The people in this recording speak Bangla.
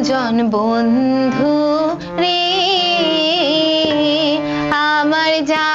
প্রিয়জন বন্ধু রে আমার যা